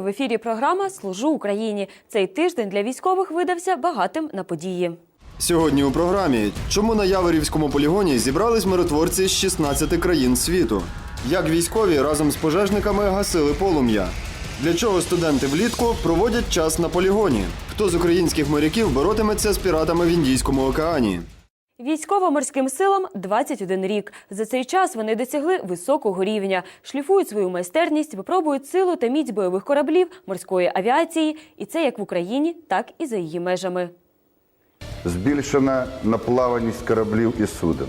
В ефірі. Програма Служу Україні. Цей тиждень для військових видався багатим на події. Сьогодні у програмі чому на Яворівському полігоні зібрались миротворці з 16 країн світу? Як військові разом з пожежниками гасили полум'я? Для чого студенти влітку проводять час на полігоні? Хто з українських моряків боротиметься з піратами в Індійському океані? Військово-морським силам 21 рік. За цей час вони досягли високого рівня, шліфують свою майстерність, випробують силу та міць бойових кораблів, морської авіації. І це як в Україні, так і за її межами. Збільшена наплаваність кораблів і суден.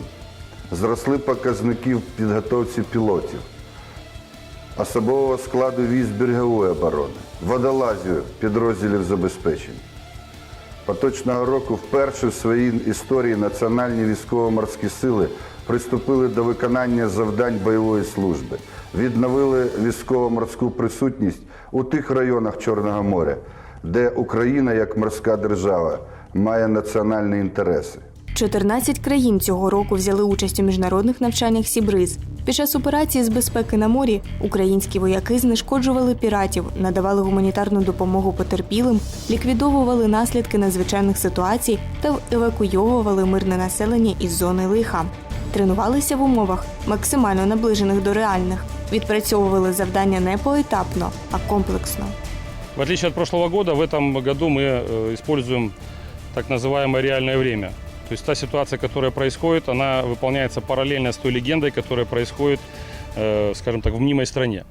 Зросли показники в підготовці пілотів, особового складу військ берегової оборони, водолазів підрозділів забезпечення. Поточного року вперше в своїй історії Національні військово-морські сили приступили до виконання завдань бойової служби, відновили військово-морську присутність у тих районах Чорного моря, де Україна як морська держава має національні інтереси. 14 країн цього року взяли участь у міжнародних навчаннях Сібриз. Під час операції з безпеки на морі українські вояки знешкоджували піратів, надавали гуманітарну допомогу потерпілим, ліквідовували наслідки надзвичайних ситуацій та евакуйовували мирне населення із зони лиха. Тренувалися в умовах, максимально наближених до реальних, відпрацьовували завдання не поетапно, а комплексно. В отличие от прошлого года, в этом году мы э, используем так называемое реальное время. То есть та ситуация, которая происходит, она выполняется параллельно с той легендой, которая происходит, э, скажем так, в мнимой стране.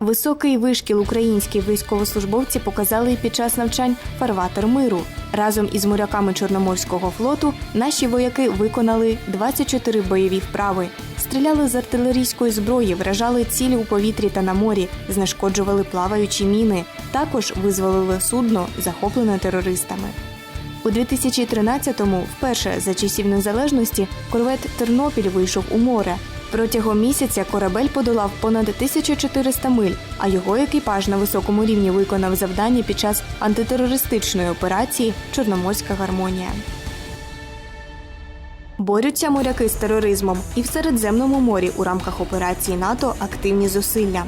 Високий вишкіл українські військовослужбовці показали і під час навчань фарватер миру. Разом із моряками Чорноморського флоту наші вояки виконали 24 бойові вправи. Стріляли з артилерійської зброї, вражали цілі у повітрі та на морі, знешкоджували плаваючі міни. Також визволили судно, захоплене терористами. У 2013-му, вперше за часів незалежності, корвет Тернопіль вийшов у море. Протягом місяця корабель подолав понад 1400 миль, а його екіпаж на високому рівні виконав завдання під час антитерористичної операції Чорноморська гармонія. Борються моряки з тероризмом і в Середземному морі у рамках операції НАТО активні зусилля.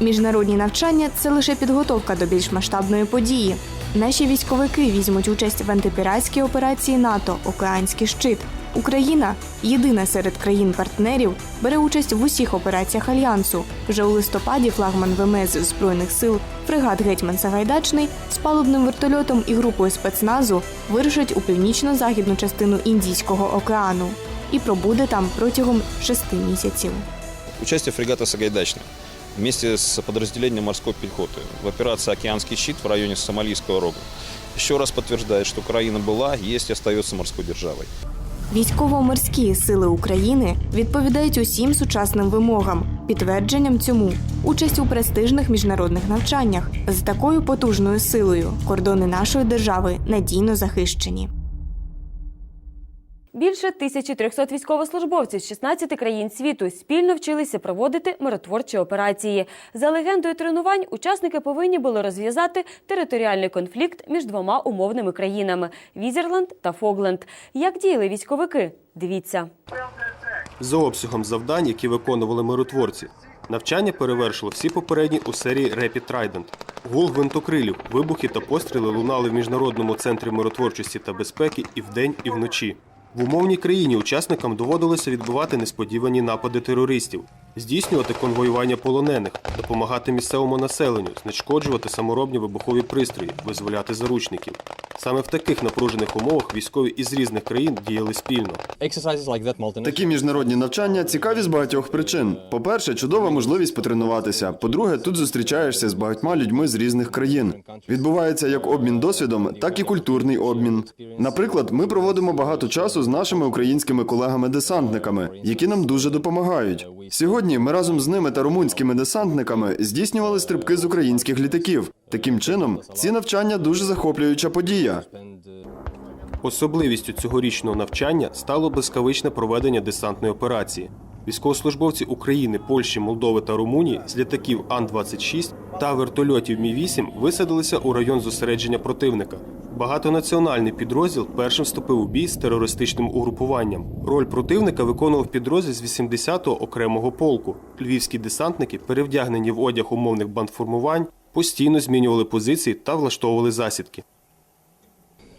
Міжнародні навчання це лише підготовка до більш масштабної події. Наші військовики візьмуть участь в антипіратській операції НАТО Океанський щит. Україна, єдина серед країн-партнерів, бере участь в усіх операціях альянсу. Вже у листопаді флагман ВМС збройних сил фрегат Гетьман Сагайдачний з палубним вертольотом і групою спецназу вирушать у північно-західну частину Індійського океану і пробуде там протягом шести місяців. Участие фрегата «Сагайдачный» вместе с подразделением морской пехоты в операции «Океанский щит» в районе Сомалийского рога еще раз подтверждает, что Украина была, есть и остается морской державой. Військово-морські сили України відповідають усім сучасним вимогам. Підтвердженням цьому участь у престижних міжнародних навчаннях з такою потужною силою кордони нашої держави надійно захищені. Більше 1300 військовослужбовців з 16 країн світу спільно вчилися проводити миротворчі операції. За легендою тренувань, учасники повинні були розв'язати територіальний конфлікт між двома умовними країнами Візерленд та Фогленд. Як діяли військовики? Дивіться. За обсягом завдань, які виконували миротворці, навчання перевершило всі попередні у серії Rapid Trident. Гул гвинтокрилів, вибухи та постріли лунали в міжнародному центрі миротворчості та безпеки і вдень, і вночі. В умовній країні учасникам доводилося відбивати несподівані напади терористів, здійснювати конвоювання полонених, допомагати місцевому населенню, знешкоджувати саморобні вибухові пристрої, визволяти заручників. Саме в таких напружених умовах військові із різних країн діяли спільно. Такі міжнародні навчання цікаві з багатьох причин. По-перше, чудова можливість потренуватися. По-друге, тут зустрічаєшся з багатьма людьми з різних країн. Відбувається як обмін досвідом, так і культурний обмін. Наприклад, ми проводимо багато часу з нашими українськими колегами-десантниками, які нам дуже допомагають. Сьогодні ми разом з ними та румунськими десантниками здійснювали стрибки з українських літаків. Таким чином, ці навчання дуже захоплююча подія. Особливістю цьогорічного навчання стало блискавичне проведення десантної операції. Військовослужбовці України, Польщі, Молдови та Румунії з літаків Ан-26 та вертольотів Мі-8 висадилися у район зосередження противника. Багатонаціональний підрозділ першим вступив у бій з терористичним угрупуванням. Роль противника виконував підрозділ з 80-го окремого полку. Львівські десантники, перевдягнені в одяг умовних бандформувань, постійно змінювали позиції та влаштовували засідки.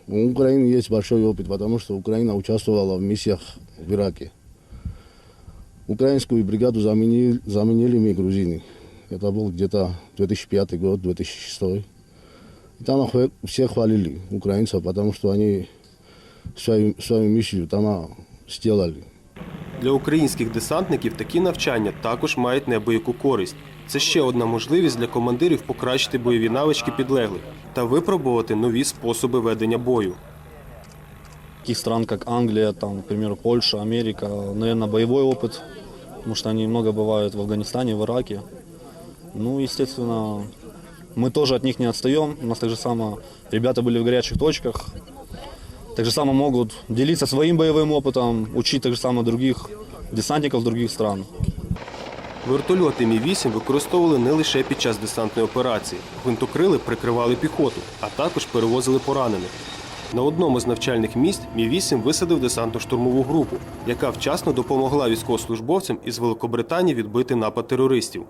У Украины есть большой опыт, потому что Украина участвовала в миссиях в Ираке. Украинскую бригаду заменили, заменили мы грузины. Это был где-то 2005 год, 2006. И там охве- все хвалили украинцев, потому что они свою, свою миссию там а, сделали. Для українських десантників такі навчання також мають неабияку користь. Це ще одна можливість для командирів покращити бойові навички підлеглих та випробувати нові способи ведення бою. таких стран, как Англия, там, к примеру, Польша, Америка, наверное, боевой опыт, потому что они много бывают в Афганистане, в Ираке. Ну, естественно, мы тоже от них не отстаем. У нас так же само ребята были в горячих точках. Так же само могут делиться своим боевым опытом, учить так же само других десантников других стран. Вертольоти Мі-8 використовували не лише під час десантної операції. Гвинтокрили прикривали піхоту, а також перевозили поранених. На одному з навчальних місць Мі-8 висадив десантно-штурмову групу, яка вчасно допомогла військовослужбовцям із Великобританії відбити напад терористів.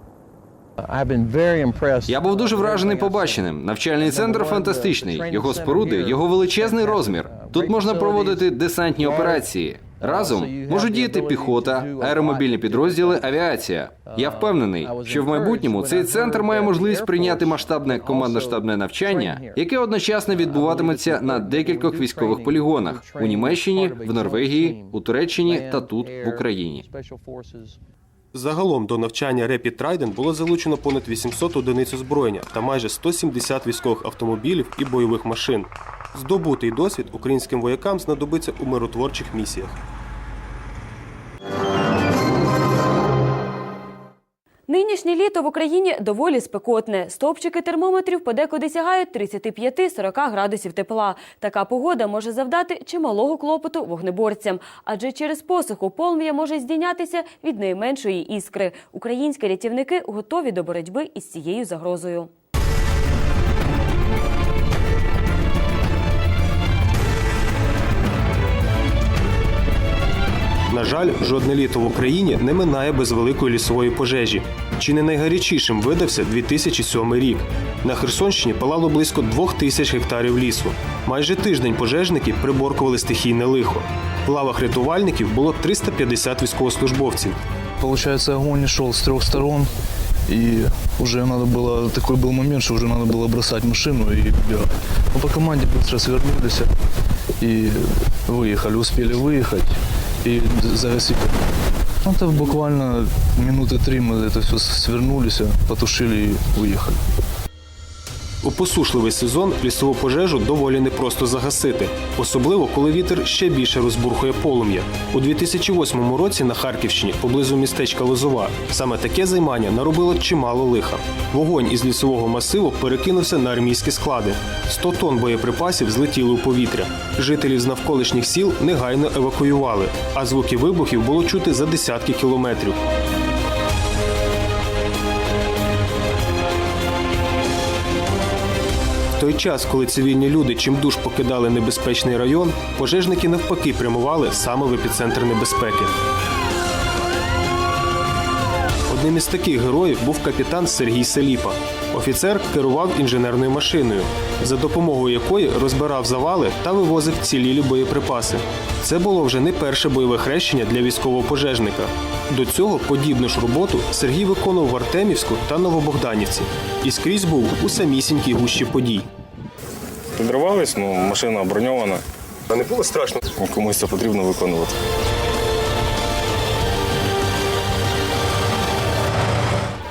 Я був дуже вражений побаченим. Навчальний центр фантастичний. Його споруди, його величезний розмір. Тут можна проводити десантні операції. Разом можуть діяти піхота, аеромобільні підрозділи, авіація. Я впевнений, що в майбутньому цей центр має можливість прийняти масштабне командно-штабне навчання, яке одночасно відбуватиметься на декількох військових полігонах у Німеччині, в Норвегії, у Туреччині та тут в Україні. Загалом до навчання Rapid Trident було залучено понад 800 одиниць озброєння та майже 170 військових автомобілів і бойових машин. Здобутий досвід українським воякам знадобиться у миротворчих місіях. Нинішнє літо в Україні доволі спекотне. Стопчики термометрів подекуди сягають 35-40 градусів тепла. Така погода може завдати чималого клопоту вогнеборцям, адже через посуху полум'я може здійнятися від найменшої іскри. Українські рятівники готові до боротьби із цією загрозою. На жаль, жодне літо в Україні не минає без великої лісової пожежі. Чи не найгарячішим видався 2007 рік. На Херсонщині палало близько двох тисяч гектарів лісу. Майже тиждень пожежники приборкували стихійне лихо. В лавах рятувальників було 350 військовослужбовців. Получается, огонь шел с трех сторон, и уже надо было, такой был момент, что уже надо было бросать машину и бегать. Но по команде быстро свернулись и выехали, успели выехать и загасить. Ну, Это буквально минуты три мы это все свернулись, потушили и уехали. У посушливий сезон лісову пожежу доволі непросто загасити, особливо коли вітер ще більше розбурхує полум'я. У 2008 році на Харківщині, поблизу містечка Лозова, саме таке займання наробило чимало лиха. Вогонь із лісового масиву перекинувся на армійські склади. 100 тонн боєприпасів злетіли у повітря. Жителів з навколишніх сіл негайно евакуювали, а звуки вибухів було чути за десятки кілометрів. Той час, коли цивільні люди чимдуж покидали небезпечний район, пожежники навпаки прямували саме в епіцентр небезпеки. Одним із таких героїв був капітан Сергій Селіпа. Офіцер керував інженерною машиною, за допомогою якої розбирав завали та вивозив цілілі боєприпаси. Це було вже не перше бойове хрещення для військового пожежника. До цього подібну ж роботу Сергій виконував в Артемівську та Новобогданівці і скрізь був у самісінькій гущі подій. Підривались, ну машина броньована. А не було страшно? Комусь це потрібно виконувати.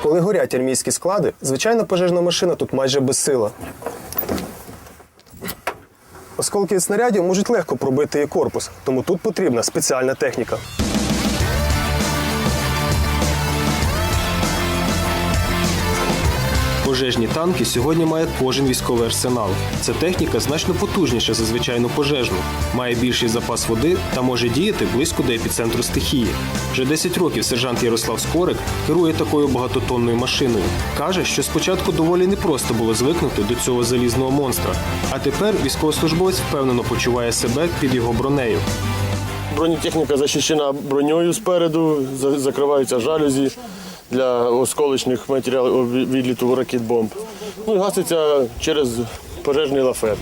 Коли горять армійські склади, звичайна пожежна машина тут майже безсила. Осколки снарядів можуть легко пробити і корпус, тому тут потрібна спеціальна техніка. Пожежні танки сьогодні має кожен військовий арсенал. Ця техніка значно потужніша за звичайну пожежну, має більший запас води та може діяти близько до епіцентру стихії. Вже 10 років сержант Ярослав Скорик керує такою багатотонною машиною. Каже, що спочатку доволі непросто було звикнути до цього залізного монстра, а тепер військовослужбовець впевнено почуває себе під його бронею. Бронетехніка захищена броньою спереду, закриваються жалюзі для осколочних матеріалів відліту ракет-бомб. Ну і гаситься через пожежний лафет.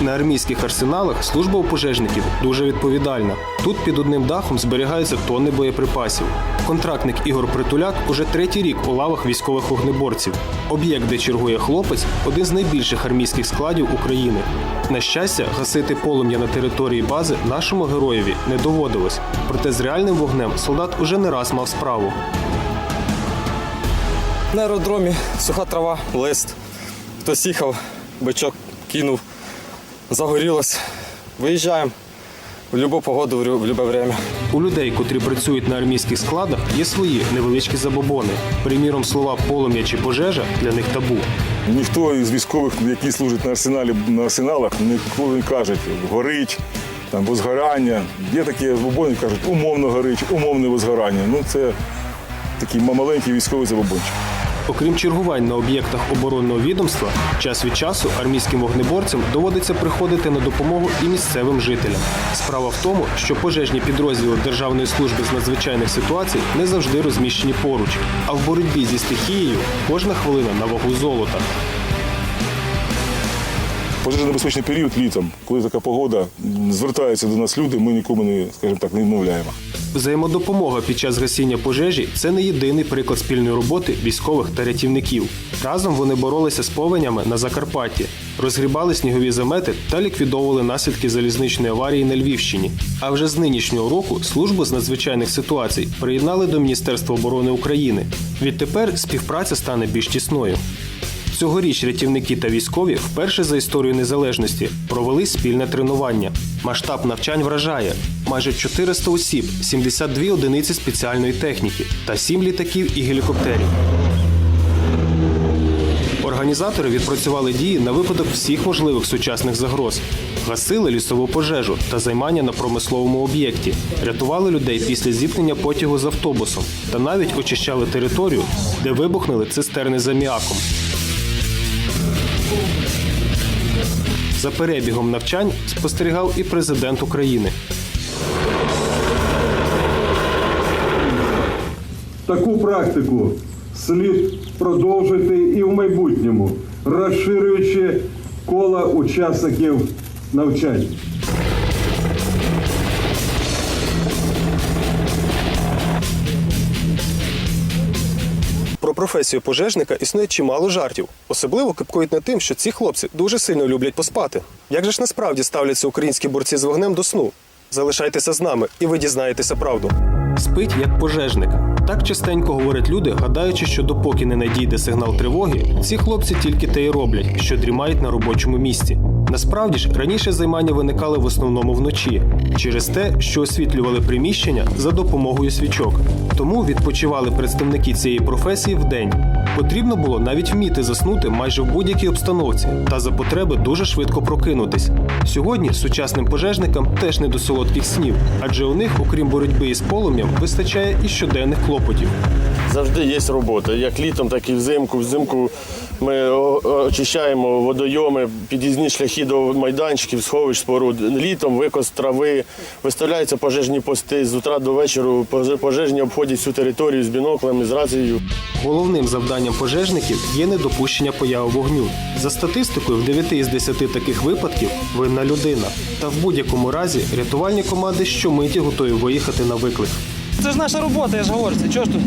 На армійських арсеналах служба у пожежників дуже відповідальна. Тут під одним дахом зберігаються тонни боєприпасів. Контрактник Ігор Притуляк уже третій рік у лавах військових вогнеборців. Об'єкт, де чергує хлопець, один з найбільших армійських складів України. На щастя, гасити полум'я на території бази нашому героєві не доводилось. Проте з реальним вогнем солдат уже не раз мав справу. На аеродромі суха трава, лист. Хтось їхав, бичок кинув, загорілось. Виїжджаємо в будь-яку погоду, в будь-яке время. У людей, котрі працюють на армійських складах, є свої невеличкі забобони. Приміром, слова полум'я чи пожежа для них табу. Ніхто із військових, які служать на арсеналі на арсеналах, ніколи не кажуть горить там возгорання. Є такі забобони, кажуть, умовно горить, умовне возгорання. Ну це такий маленький військовий забобончик. Окрім чергувань на об'єктах оборонного відомства, час від часу армійським вогнеборцям доводиться приходити на допомогу і місцевим жителям. Справа в тому, що пожежні підрозділи Державної служби з надзвичайних ситуацій не завжди розміщені поруч, а в боротьбі зі стихією кожна хвилина на вагу золота. Пожежно-безпечний період літом, коли така погода, звертаються до нас люди, ми нікому не, скажімо так, не відмовляємо. Взаємодопомога під час гасіння пожежі це не єдиний приклад спільної роботи військових та рятівників. Разом вони боролися з повенями на Закарпатті, розгрібали снігові замети та ліквідовували наслідки залізничної аварії на Львівщині. А вже з нинішнього року службу з надзвичайних ситуацій приєднали до Міністерства оборони України. Відтепер співпраця стане більш тісною. Цьогоріч рятівники та військові вперше за історію незалежності провели спільне тренування. Масштаб навчань вражає майже 400 осіб, 72 одиниці спеціальної техніки та 7 літаків і гелікоптерів. Організатори відпрацювали дії на випадок всіх можливих сучасних загроз. Гасили лісову пожежу та займання на промисловому об'єкті, рятували людей після зіткнення потягу з автобусом та навіть очищали територію, де вибухнули цистерни з аміаком. За перебігом навчань спостерігав і президент України. Таку практику слід продовжити і в майбутньому, розширюючи коло учасників навчань. Професію пожежника існує чимало жартів. Особливо кипкують над тим, що ці хлопці дуже сильно люблять поспати. Як же ж насправді ставляться українські борці з вогнем до сну? Залишайтеся з нами, і ви дізнаєтеся правду. Спить як пожежник. Так частенько говорять люди, гадаючи, що допоки не надійде сигнал тривоги, ці хлопці тільки те й роблять, що дрімають на робочому місці. Насправді ж раніше займання виникали в основному вночі через те, що освітлювали приміщення за допомогою свічок. Тому відпочивали представники цієї професії вдень. Потрібно було навіть вміти заснути майже в будь-якій обстановці та за потреби дуже швидко прокинутись. Сьогодні сучасним пожежникам теж не до солодких снів, адже у них, окрім боротьби із полум'ям, вистачає і щоденних клопотів. Завжди є робота, як літом, так і взимку. Взимку ми очищаємо водойоми, під'їзні шляхи до майданчиків, сховищ споруд. Літом викос трави, виставляються пожежні пости з утра до вечора. поже- Пожежні обходять всю територію з біноклами, з рацією. Головним завданням пожежників є недопущення появи вогню. За статистикою, в 9 із 10 таких випадків винна людина. Та в будь-якому разі рятувальні команди щомиті готові виїхати на виклик. Це ж наша робота, я ж говорю, чого ж тут?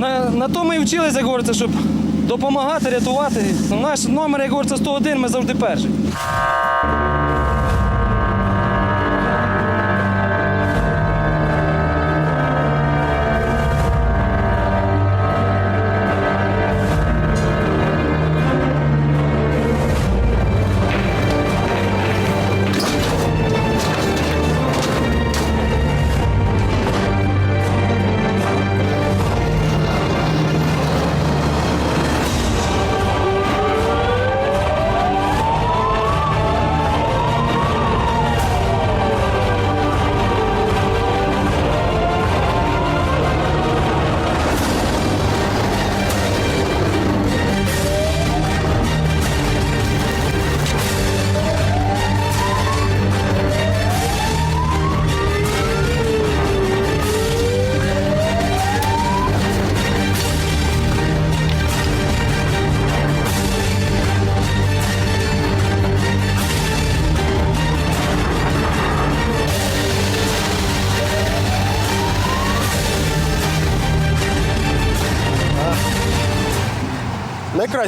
На, на то ми і вчилися, як говориться, щоб допомагати, рятувати. Наш номер, як говориться, 101, ми завжди перші.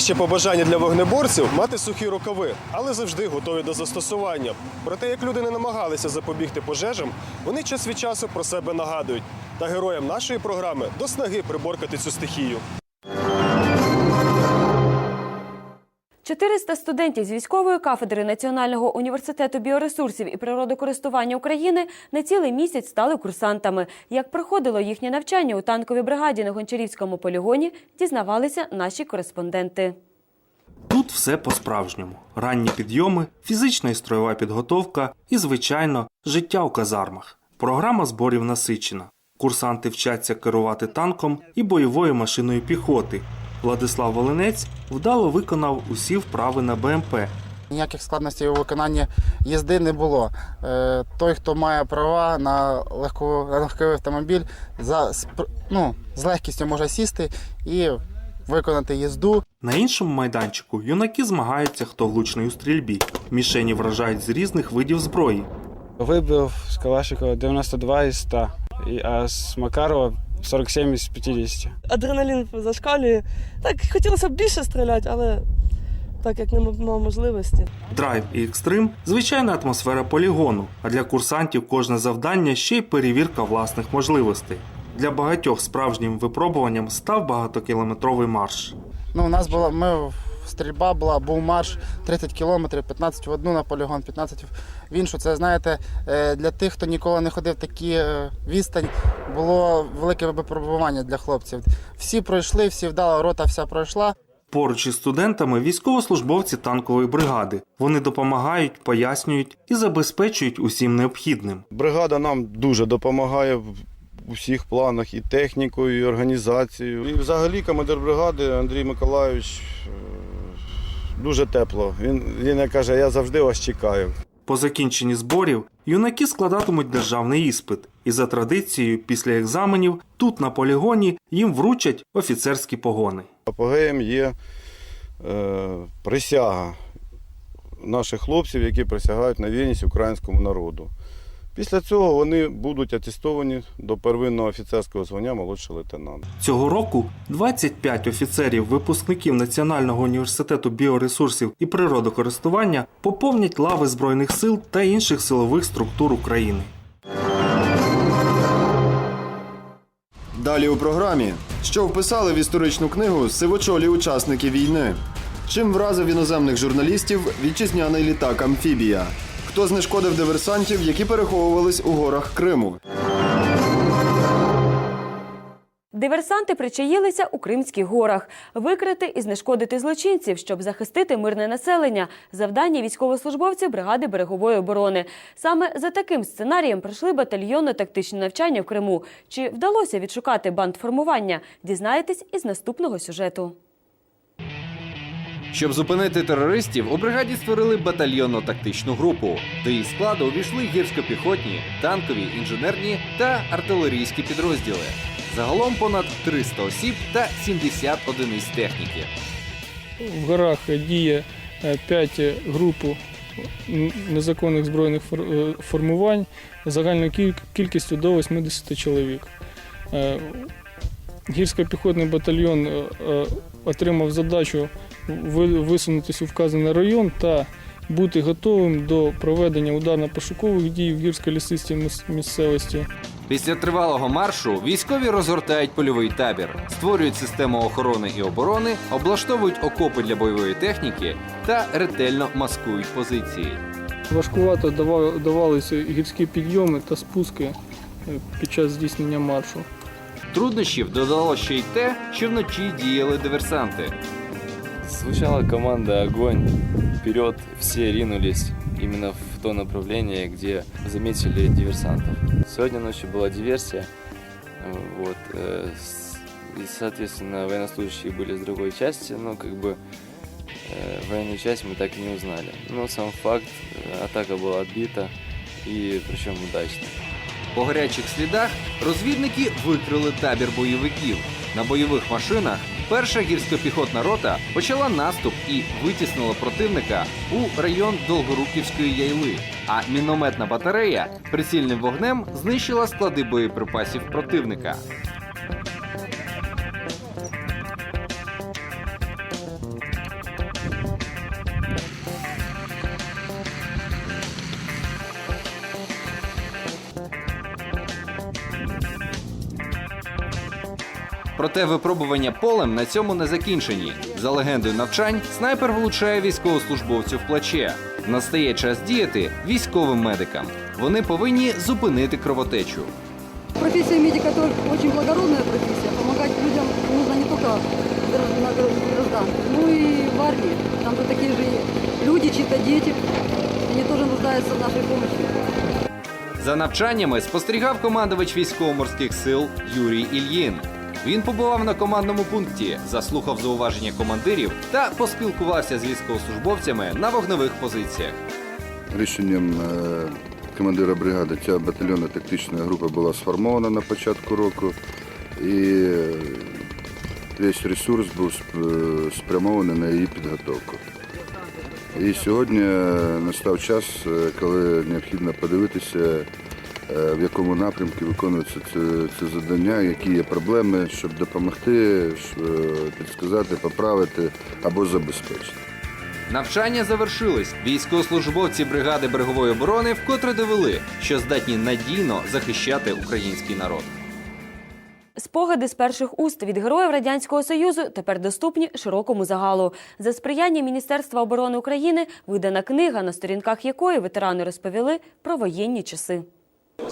Найкраще побажання для вогнеборців мати сухі рукави, але завжди готові до застосування. Проте, як люди не намагалися запобігти пожежам, вони час від часу про себе нагадують. Та героям нашої програми до снаги приборкати цю стихію. 400 студентів з військової кафедри Національного університету біоресурсів і природокористування України на цілий місяць стали курсантами. Як проходило їхнє навчання у танковій бригаді на Гончарівському полігоні, дізнавалися наші кореспонденти. Тут все по-справжньому: ранні підйоми, фізична і строєва підготовка і, звичайно, життя у казармах. Програма зборів насичена. Курсанти вчаться керувати танком і бойовою машиною піхоти. Владислав Волинець вдало виконав усі вправи на БМП. Ніяких складностей у виконанні їзди не було. Е, Той, хто має права на, легку, на легкий автомобіль, за, ну, з легкістю може сісти і виконати їзду. На іншому майданчику юнаки змагаються, хто влучний у стрільбі. Мішені вражають з різних видів зброї. Вибив з Калашникова 92 із 100, і- а з Макарова 47 із 50. адреналін зашкалює. Так хотілося б більше стріляти, але так як не мав можливості. Драйв і екстрим звичайна атмосфера полігону, а для курсантів кожне завдання ще й перевірка власних можливостей. Для багатьох справжнім випробуванням став багатокілометровий марш. Ну, у нас була ми, стрільба була, був марш 30 кілометрів, 15 в одну на полігон, 15 в іншу. Це знаєте, е, для тих, хто ніколи не ходив такі е, відстань, було велике випробування для хлопців. Всі пройшли, всі вдало, рота вся пройшла. Поруч із студентами військовослужбовці танкової бригади. Вони допомагають, пояснюють і забезпечують усім необхідним. Бригада нам дуже допомагає в усіх планах і технікою, і організацією. І взагалі командир бригади Андрій Миколайович е, дуже тепло. Він, він каже, я завжди вас чекаю. По закінченні зборів юнаки складатимуть державний іспит, і за традицією, після екзаменів, тут на полігоні їм вручать офіцерські погони. Апогеєм є е, присяга наших хлопців, які присягають на вірність українському народу. Після цього вони будуть атестовані до первинного офіцерського звання молодший лейтенант. Цього року 25 офіцерів, випускників Національного університету біоресурсів і природокористування поповнять лави Збройних сил та інших силових структур України. Далі у програмі, що вписали в історичну книгу сивочолі учасники війни. Чим вразив іноземних журналістів вітчизняний літак Амфібія? Хто знешкодив диверсантів, які переховувались у горах Криму? Диверсанти причаїлися у Кримських горах. Викрити і знешкодити злочинців, щоб захистити мирне населення. Завдання військовослужбовців бригади берегової оборони. Саме за таким сценарієм пройшли батальйонно-тактичні навчання в Криму. Чи вдалося відшукати бандформування? Дізнаєтесь із наступного сюжету. Щоб зупинити терористів, у бригаді створили батальйонно-тактичну групу. До її складу увійшли гірсько-піхотні, танкові, інженерні та артилерійські підрозділи. Загалом понад 300 осіб та 70 одиниць техніки. В горах діє 5 груп незаконних збройних е, формувань загальною кіль- кількістю до 80 чоловік. Е, Гірсько-піхотний батальйон е, е, отримав задачу висунутися у вказаний район та бути готовим до проведення ударно-пошукових дій в гірсько-лісистій місцевості. Після тривалого маршу військові розгортають польовий табір, створюють систему охорони і оборони, облаштовують окопи для бойової техніки та ретельно маскують позиції. Важкувато давалися гірські підйоми та спуски е, під час здійснення маршу. Труднощів додало ще й те, що вночі діяли диверсанти. Звучала команда «Огонь!» Вперед все ринулись именно в то направление, где заметили диверсантов. Сегодня ночью была диверсия, э, вот, э, с- и, соответственно, военнослужащие были с другой части, но как бы э, военную часть мы так и не узнали. Но сам факт, э, атака была отбита, и причем удачно. По гарячих слідах розвідники викрили табір бойовиків. На бойових машинах перша гірсько-піхотна рота почала наступ і витіснила противника у район Долгоруківської яйли. А мінометна батарея прицільним вогнем знищила склади боєприпасів противника. Проте випробування полем на цьому не закінчені. За легендою навчань, снайпер влучає військовослужбовцю в плече. Настає час діяти військовим медикам. Вони повинні зупинити кровотечу. Профессия медика очень благородная профессия. Помогать людям нужно не только на гражданке, но и в армии. Там же такие же люди, чьи-то дети. Они тоже нуждаются в нашей помощи. За навчаннями спостерігав командувач військово-морських сил Юрій Ільїн. Він побував на командному пункті, заслухав зауваження командирів та поспілкувався з військовослужбовцями на вогневих позиціях. Рішенням е, командира бригади ця батальйонна тактична група була сформована на початку року, і весь ресурс був е, спрямований на її підготовку. І сьогодні е, настав час, коли необхідно подивитися, в якому напрямку виконується це, це завдання, які є проблеми, щоб допомогти, е, підсказати, поправити або забезпечити. Навчання завершились. Військовослужбовці бригади берегової оборони вкотре довели, що здатні надійно захищати український народ. Спогади з перших уст від героїв радянського союзу тепер доступні широкому загалу. За сприяння Міністерства оборони України видана книга, на сторінках якої ветерани розповіли про воєнні часи.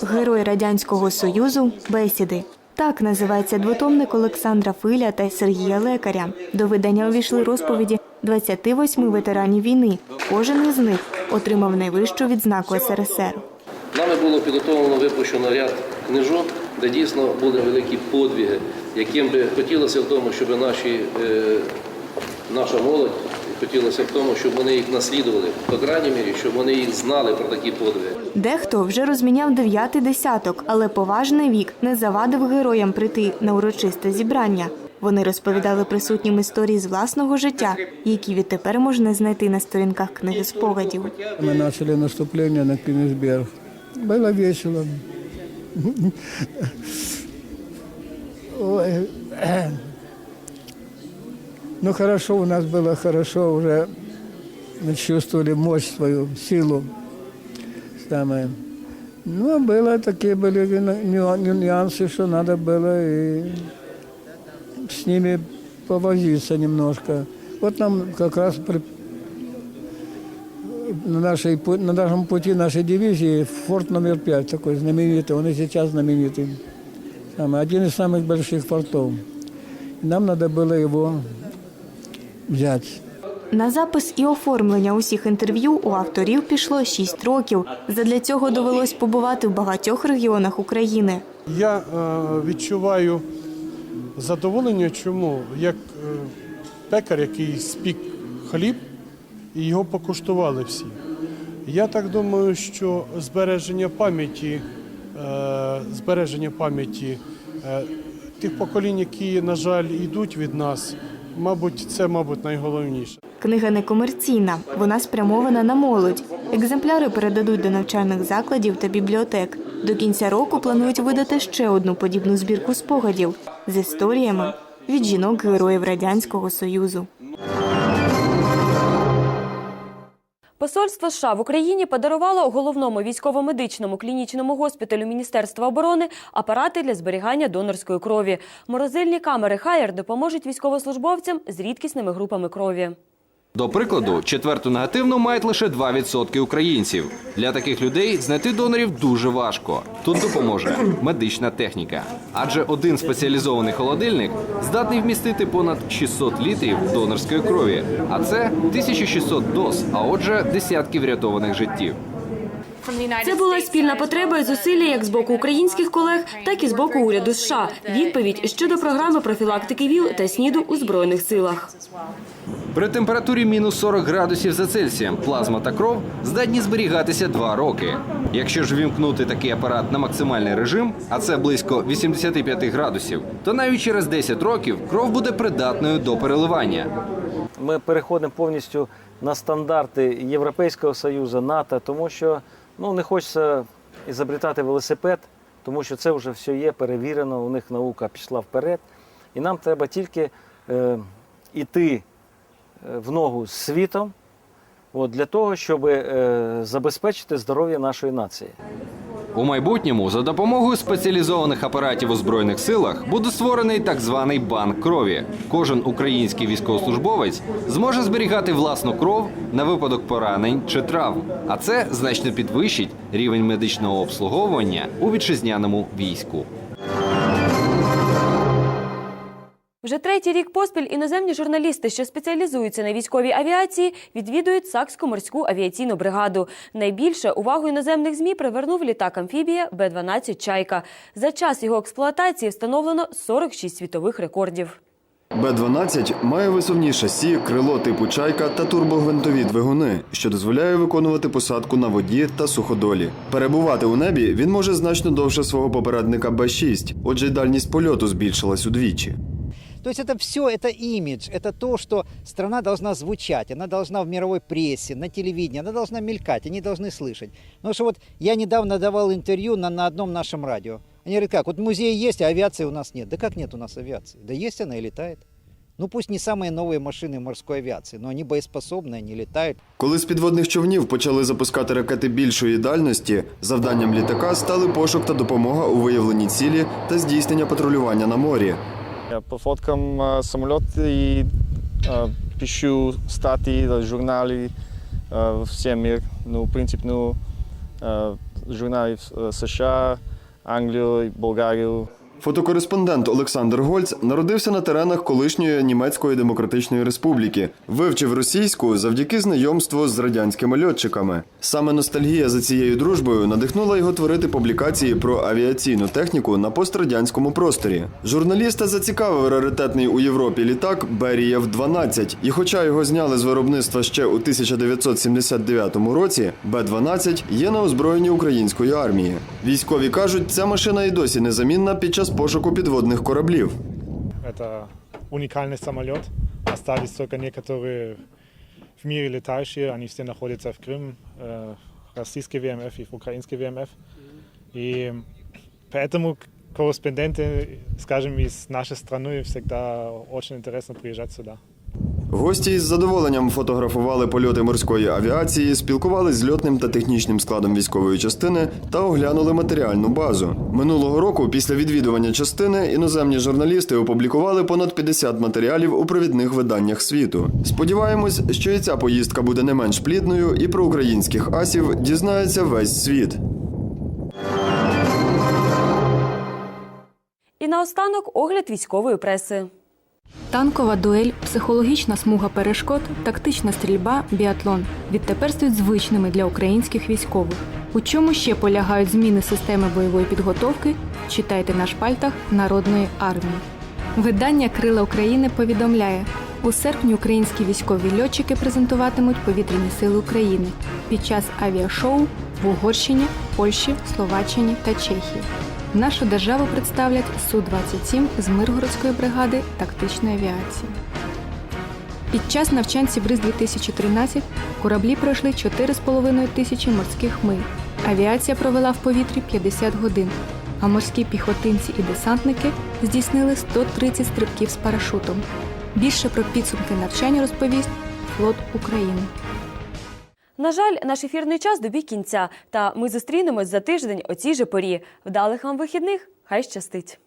Герой Радянського Союзу бесіди. Так називається двотомник Олександра Филя та Сергія Лекаря. До видання увійшли розповіді 28 ветеранів війни. Кожен із них отримав найвищу відзнаку СРСР. Нами було підготовлено випущено ряд книжок, де дійсно були великі подвиги, яким би хотілося в тому, щоб наші, е, наша молодь хотілося в тому, щоб вони їх наслідували, по крайній мірі, щоб вони їх знали про такі подвиги. Дехто вже розміняв дев'ятий десяток, але поважний вік не завадив героям прийти на урочисте зібрання. Вони розповідали присутнім історії з власного життя, які відтепер можна знайти на сторінках книги спогадів. Мы начали наступление на Кенигсберг. Было весело. Ой. Ну хорошо, у нас было хорошо, уже мы чувствовали мощь свою, силу. Самое. Ну, а было такие были ню- ню- нюансы, что надо было и с ними повозиться немножко. Вот нам как раз при- на, нашей, пу- на нашем пути нашей дивизии форт номер пять, такой знаменитый, он и сейчас знаменитый. Самый, один из самых больших фортов. И нам надо было его взять. На запис і оформлення усіх інтерв'ю у авторів пішло 6 років. Задля цього довелось побувати в багатьох регіонах України. Я е, відчуваю задоволення, чому як е, пекар, який спік хліб, і його покуштували всі. Я так думаю, що збереження пам'яті, е, збереження пам'яті тих поколінь, які, на жаль, йдуть від нас, мабуть, це, мабуть, найголовніше. Книга не комерційна, вона спрямована на молодь. Екземпляри передадуть до навчальних закладів та бібліотек. До кінця року планують видати ще одну подібну збірку спогадів з історіями від жінок героїв Радянського Союзу. Посольство США в Україні подарувало головному військово-медичному клінічному госпіталю Міністерства оборони апарати для зберігання донорської крові. Морозильні камери Хайер допоможуть військовослужбовцям з рідкісними групами крові. До прикладу, четверту негативну мають лише 2% українців. Для таких людей знайти донорів дуже важко. Тут допоможе медична техніка. Адже один спеціалізований холодильник здатний вмістити понад 600 літрів донорської крові, а це 1600 доз, а отже, десятки врятованих життів. Це була спільна потреба і зусилля як з боку українських колег, так і з боку уряду США. Відповідь щодо програми профілактики ВІЛ та СНІДу у збройних силах. При температурі мінус 40 градусів за Цельсієм плазма та кров здатні зберігатися 2 роки. Якщо ж вімкнути такий апарат на максимальний режим, а це близько 85 градусів, то навіть через 10 років кров буде придатною до переливання. Ми переходимо повністю на стандарти Європейського Союзу, НАТО, тому що ну, не хочеться ізобретати велосипед, тому що це вже все є, перевірено, у них наука пішла вперед. І нам треба тільки е, іти е, в ногу з світом от, для того, щоб е, забезпечити здоров'я нашої нації. У майбутньому за допомогою спеціалізованих апаратів у збройних силах буде створений так званий банк крові. Кожен український військовослужбовець зможе зберігати власну кров на випадок поранень чи травм. А це значно підвищить рівень медичного обслуговування у вітчизняному війську. Вже третій рік поспіль іноземні журналісти, що спеціалізуються на військовій авіації, відвідують Сакську морську авіаційну бригаду. Найбільше увагу іноземних змі привернув літак амфібія Б-12 Чайка. За час його експлуатації встановлено 46 світових рекордів. Б-12 має висувні шасі, крило типу чайка та турбогвинтові двигуни, що дозволяє виконувати посадку на воді та суходолі. Перебувати у небі він може значно довше свого попередника Б-6, отже, й дальність польоту збільшилась удвічі. То есть это все, это имидж, это то, что страна должна звучать, она должна в мировой прессе, на телевидении, она должна мелькать, они должны слышать. Потому что вот я недавно давал интервью на, на одном нашем радио. Они говорят, как, вот музей есть, а авиации у нас нет. Да как нет у нас авиации? Да есть она и летает. Ну пусть не самые новые машины морской авиации, но они боеспособные, они летают. Коли з підводних човнів почали запускати ракети більшої дальності, завданням літака стали пошук та допомога у виявленні цілі та здійснення патрулювання на морі. Е, Я пофоткам а, самолет и а, пишу статии, журнали а, в всем мир, но принципно а, журнали в США, Англия и България. Фотокореспондент Олександр Гольц народився на теренах колишньої Німецької Демократичної Республіки. Вивчив російську завдяки знайомству з радянськими льотчиками. Саме ностальгія за цією дружбою надихнула його творити публікації про авіаційну техніку на пострадянському просторі. Журналіста зацікавив раритетний у Європі літак Берієв 12 І хоча його зняли з виробництва ще у 1979 році, Б-12 є на озброєнні української армії. Військові кажуть, ця машина і досі незамінна під час пошуку підводних кораблів. Это уникальный самолет. Остались только некоторые в мире летающие. Они все находятся в Крым, э, российский ВМФ и украинский ВМФ. И поэтому корреспонденты, скажем, из нашей страны всегда очень интересно приезжать сюда. Гості із задоволенням фотографували польоти морської авіації, спілкувались з льотним та технічним складом військової частини та оглянули матеріальну базу. Минулого року, після відвідування частини, іноземні журналісти опублікували понад 50 матеріалів у провідних виданнях світу. Сподіваємось, що і ця поїздка буде не менш плідною, і про українських асів дізнається весь світ. І наостанок огляд військової преси. Танкова дуель, психологічна смуга перешкод, тактична стрільба, біатлон відтепер стають звичними для українських військових. У чому ще полягають зміни системи бойової підготовки? Читайте на шпальтах Народної армії. Видання Крила України повідомляє: у серпні українські військові льотчики презентуватимуть повітряні сили України під час авіашоу в Угорщині, Польщі, Словаччині та Чехії. Нашу державу представлять Су-27 з Миргородської бригади тактичної авіації. Під час навчань Сібриз 2013 кораблі пройшли 4,5 тисячі морських миль. Авіація провела в повітрі 50 годин, а морські піхотинці і десантники здійснили 130 стрибків з парашутом. Більше про підсумки навчань розповість флот України. На жаль, наш ефірний час добіг кінця, та ми зустрінемось за тиждень о цій же порі. Вдалих вам вихідних! Хай щастить!